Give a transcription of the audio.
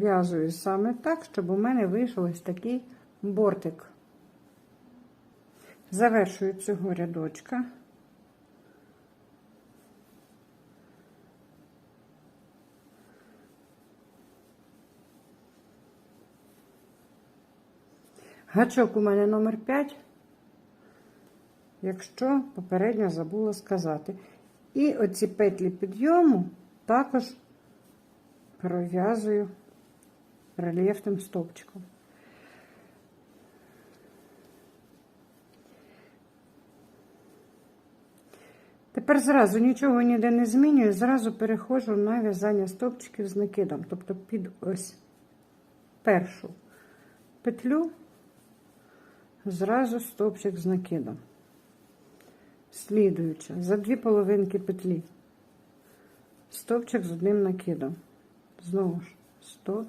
В'язую саме так, щоб у мене вийшов ось такий бортик. Завершую цього рядочка. Гачок у мене номер 5, якщо попередньо забула сказати. І оці петлі підйому також пров'язую рельєфним стовпчиком. Тепер зразу нічого ніде не змінюю, зразу переходжу на в'язання стовпчиків з накидом. Тобто під ось першу петлю зразу стовпчик з накидом. Слідуючи, за дві половинки петлі. Стовпчик з одним накидом. Знову ж, 100